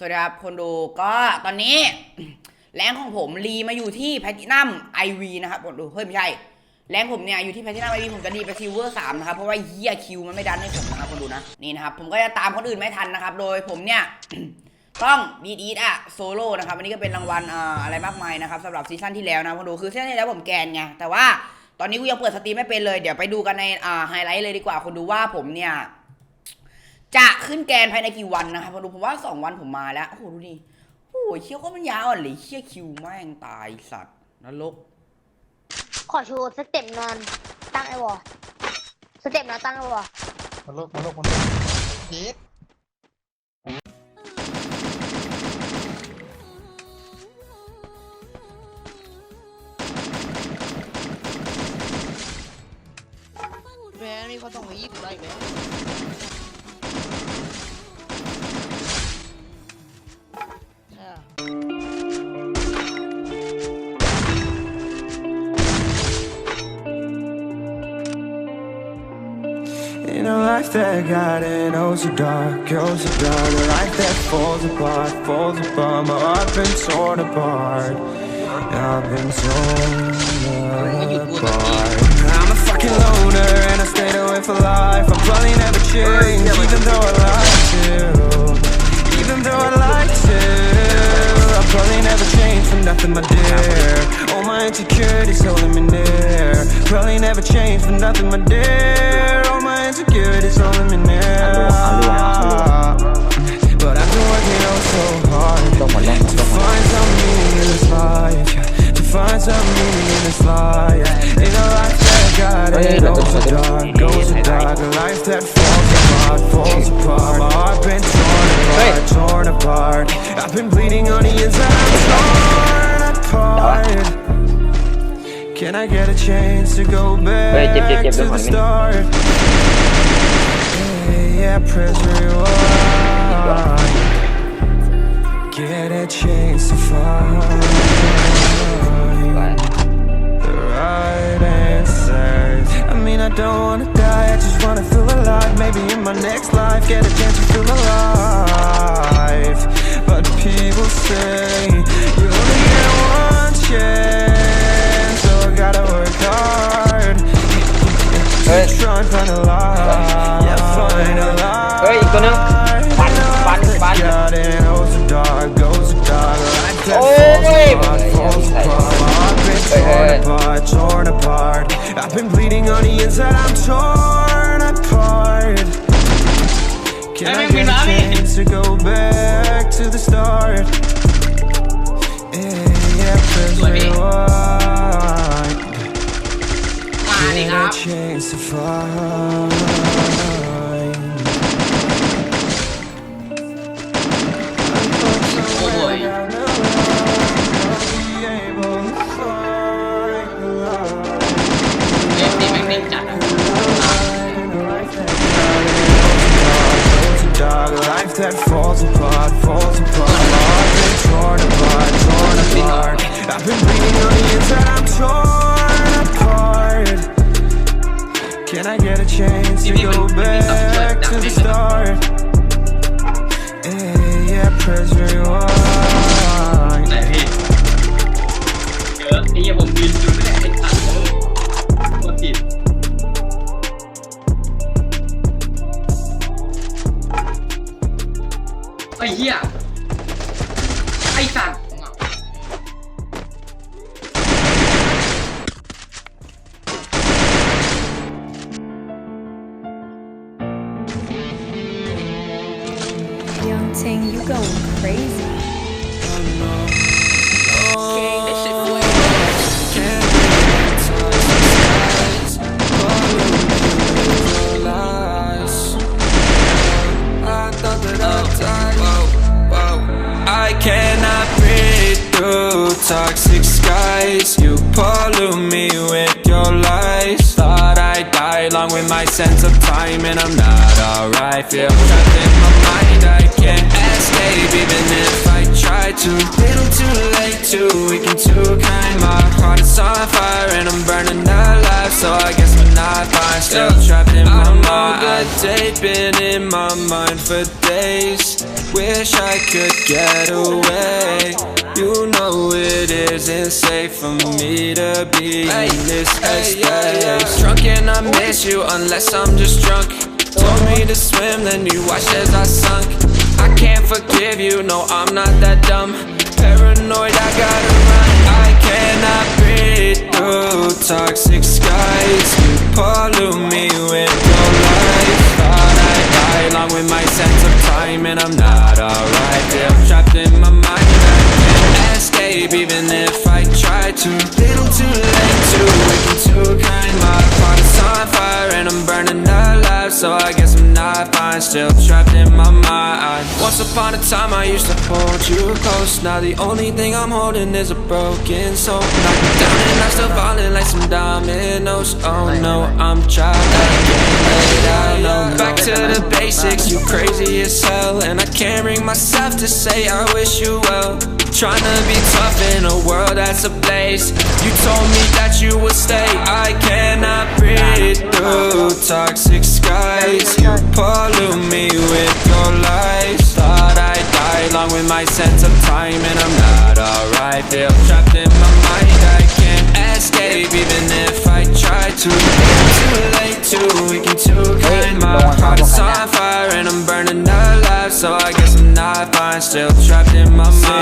สวัสดีครับคนดูก็ตอนนี้ แรงของผมรีมาอยู่ที่แพทินัมไอวีนะครับคนดูเฮ้ยไม่ใช่ แรงผมเนี่ยอยู่ที่แพทินัมไอวีผมจะดีไปซิลเวอร์สามนะครับ เพราะว่าเฮียคิวมันไม่ดันให้ผมนะครับคนดูนะนี่นะครับ ผมก็จะตามคนอื่นไม่ทันนะครับ โดยผมเนี่ยต้องบีดีดอะโซโล่นะครับอันนี้ก็เป็นรางวัลอ่าอะไรมากมายนะครับสำหรับซีซั่นที่แล้วนะคนดูคือซีซั่นที่แล้วผมแกนไงแต่ว่าตอนนี้กูยังเปิดสตรีมไม่เป็นเลยเดี๋ยวไปดูกันในอ่าไฮไลท์เลยดีกว่าคนดูว่าผมเนี่ย จะขึ้นแกนภายในกี่วันนะครับพอดูผมว่าสองวันผมมาแล้ว โอ้โหดูดิโอ้ยเชี่ยวก็มันยาวอะเลยเชี่ยคิวแม่งตายสัตว์นรกขอโชว์สเต็ปนอนตั้งไอวอลสเต็ปนอนตั้งไอวอลมันโลกมันโลกมันโลกพีทแม่มีคนต้องมายิบได้ไหม In a life that got it, oh so dark, oh so dark. A life that falls apart, falls apart. My heart been torn apart. I've been torn apart. I'm a fucking loner and I stayed away for life. I'll probably never change, even though I like to. Even though I like to. I'll probably never change for nothing, my dear my insecurities holding me near. Probably never change for nothing, my dear. All my insecurities holding me near. But I've been working oh so hard To find some meaning in this life. To find some meaning in this life. In a life that got it dark. Goes dark A life that falls apart, falls apart. My heart been torn apart, torn apart. I've been bleeding Can I get a chance to go back yep, yep, yep, to the start? Yeah, yeah, press rewind. Get a chance to find the right answers. I mean, I don't wanna die, I just wanna feel alive. Maybe in my next life, get a chance. apart, torn apart. I've been bleeding on the inside, I'm torn apart. Can I, get a chance to go back to the start? Yeah, yeah, I Get a chance to find เออไอ้เหี้ยผมบินอยู่เนี่ยไอ้สัตว์เออโคตรผิดไอ้เหี้ยไอ้สัตว์ Young Ting, you going crazy. I cannot breathe through toxic skies. You pollute me with your lies. Thought I died along with my sense of time, and I'm not alright. Feel trapped in my mind, I can't escape, even if I try to. Little too late, too weak and too kind. My heart is on fire, and I'm burning alive. So I guess we're not fine. Still trapped in my mind. A date been in my mind for days. Wish I could get away. You know it isn't safe for me to be in this headspace. Drunk and I miss you unless I'm just drunk. Told me to swim, then you watched as I sunk. I can't forgive you, no, I'm not that dumb. Paranoid, I gotta run. I cannot breathe through toxic skies. You pollute me with your lies. And I'm not Once upon a time, I used to hold you close. Now the only thing I'm holding is a broken soul. Knock me down and I'm still falling like some dominoes. Oh no, I'm trapped. Can't let out. No, back to the basics. You crazy as hell, and I can't bring myself to say I wish you well. Trying to be tough in a world that's ablaze. You told me that you would stay. I cannot breathe through toxic skies. You pollute me with your lies. Thought I'd die along with my sense of time, and I'm not alright. Feel trapped in my mind. I can't escape, even if I try to. Too late, too weak and too kind. My heart is on fire, and I'm burning alive. So I guess I'm not fine. Still trapped in my mind.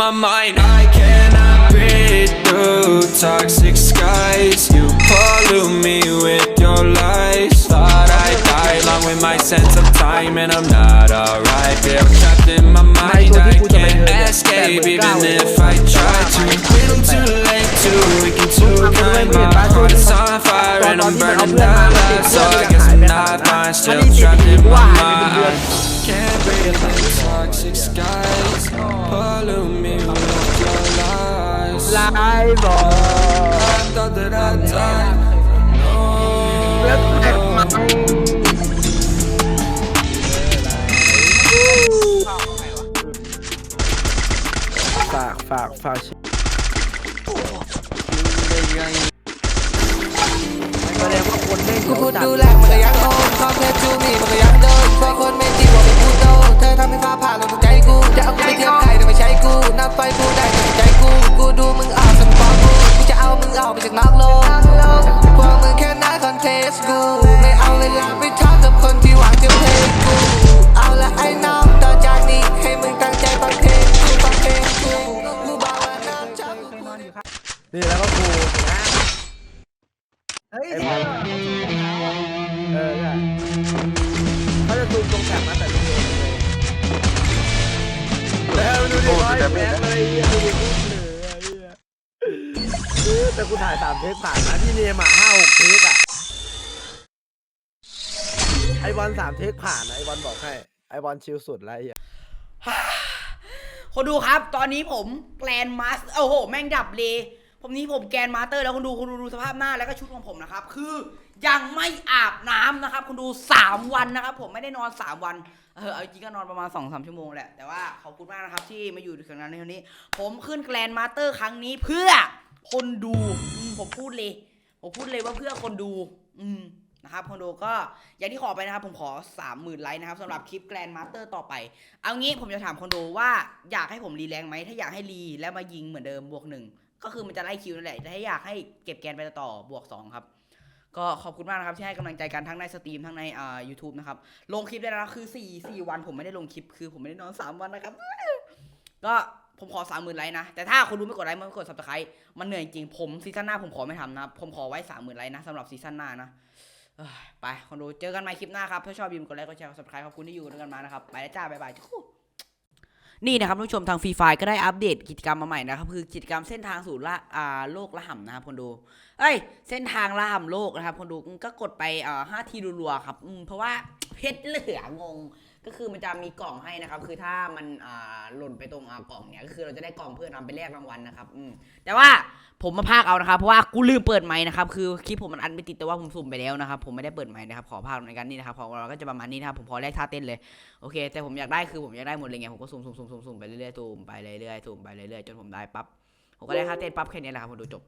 My mind. I cannot breathe through toxic skies. You pollute me with your lies. Thought I'd die along with my sense of time, and I'm not alright. Feel trapped in my mind. I can't escape, even if I try to. Little too late, too weak and too kind. My heart is on fire, and I'm burning alive. So I guess I'm not fine. Still trapped in my mind. Lies. ลายบอ I thought that I'd die. แล้วแตกมาฝากฝากฝากแสดงว่าคนไม่กูพูดดูแลมันก็ยังโอนคอมเพลจูมีมันก็ยังโดนพวกคนไม่จริงบอ เธอทำให้ฟ้าผ่าลงใจกูจะเอากูไปเทียวไทยแต่ไม่ใช่กูนับไปพูได้แต่ใจกู กูดูมึงออกสังฟองกูกูจะเอามึงออกไปจากนอกโลกพวกมึงแค่นัดคอนเทสกู ไม่เอาเวลาไปทอกับคนที่หวังจะเพลงกู เอาละไอ้น้องต่อจากนี้ให้มึงตั้งใจฟังเพลงกูฟังเพลงกูกูบอกว่าน้ำชอบกู นี่แล้วก็ครูนะเฮ้ยเออใช่เขาจะซูมตรงแถบมาแต่ไม่เห็นเลยแล้ว ดูดิร้อยแม็กเงี้ยดูดิพูดเหลือไอ้เหี้ยออแต่กูถ่ายสามเทคผ่านนะที่เนมอะห้าหกเทคอะไอบอลสามเทคผ่านนะไอบอลบอกให้ไอบอลชิลสุดแล้วไอ้เหี้ยคนดูครับตอนนี้ผมแกลนมาสโอ้โห แม่งดับเลย ผมนี้ผมแกนมาสเตอร์แล้วคุณดูคุณดูดูสภาพหน้าแล้วก็ชุดของผมนะครับ คือ ยังไม่อาบน้ำนะครับ คุณดู 3 วันนะครับ ผมไม่ได้นอน 3 วัน เออเอาจริงก็นอนประมาณ2อสชั่วโมงแหละ แต่ว่าขอบคุณมากนะครับที่มาอยู่ถึงนั้นในวันนี้ ผมขึ้นแกลนมาสเตอร์ครั้งนี้เพื่อคนดูผมพูดเลย ผมพูดเลยว่าเพื่อคนดู อืมนะครับคนดูก็อย่างที่ขอไปนะครับ ผมขอ 30,000ไลค์นะครับสำหรับคลิปแกรนมาสเตอร์ต่อไป เอางี้ผมจะถามคนดูว่าอยากให้ผมรีแรงไหมถ้าอยากให้รีแล้วมายิงเหมือนเดิมบวกหนึ่งก็คือมันจะไล่คิวนั่นแหละแต่ถ้าอยากให้เก็บแกนไปต่อบวกสองครับ ก็ขอบคุณมากนะครับที่ให้กำลังใจกันทั้งในสตรีมทั้งในอ่า YouTube นะครับ ลงคลิปได้แล้วนะคือ4 4วันผมไม่ได้ลงคลิปคือผมไม่ได้นอน 3 วันนะครับ ก็ผมขอสามหมื่นไลค์นะ แต่ถ้าคนดูไม่กดไลค์ไม่กด subscribe มันเหนื่อยจริงผมซีซั่นหน้าผมขอไม่ทำนะครับผมขอไว้สามหมื่นไลค์นะสำหรับซีซั่นหน้านะเอ้ยไปคนดูเจอกันใหม่คลิปหน้าครับถ้าชอบอย่าลืมกดไลค์กดแชร์กด subscribe ขอบคุณที่อยู่ด้วยกันมานะครับไปแล้วจ้าบ๊ายบายจุ๊ก นี่นะครับท่านผู้ชมทางฟรีไฟก็ได้อัปเดตกิจกรรมมาใหม่นะครับคือกิจกรรมเส้นทางสู่ละอ่าโลกละห่ำนะครับคนดูเอ้ย เส้นทางล่ามโลกนะครับคนดูก็กดไปอ่าห้าทีรัวๆครับอืมเพราะว่าเพชรเหลืองง ก็คือมันจะมีกล่องให้นะครับคือถ้ามันอ่าหล่นไปตรงอ่ากล่องเนี่ยก็คือเราจะได้กล่องเพื่อนำไปแลกรางวัลนะครับอืมแต่ว่าผมมาพากเอานะครับเพราะว่ากูลืมเปิดไมค์นะครับคือคลิปผมมันอันไม่ติดแต่ว่าผมสุ่มไปแล้วนะครับผมไม่ได้เปิดไมค์นะครับขอพากในการนี้นะครับของเราก็จะประมาณนี้นะครับผมพอแลกท่าเต้นเลยโอเค แต่ผมอยากได้คือผมอยากได้หมดเลยไงผมก็สุ่มสุ่มสุ่มสุ่มไปเรื่อยๆสุ่มไปเรื่อยๆสุ่มไปเรื่อยๆจนผมได้ปั๊บผมก็ได้ท่าเต้นปั๊บแค่นี้แหละครับผมดูจบ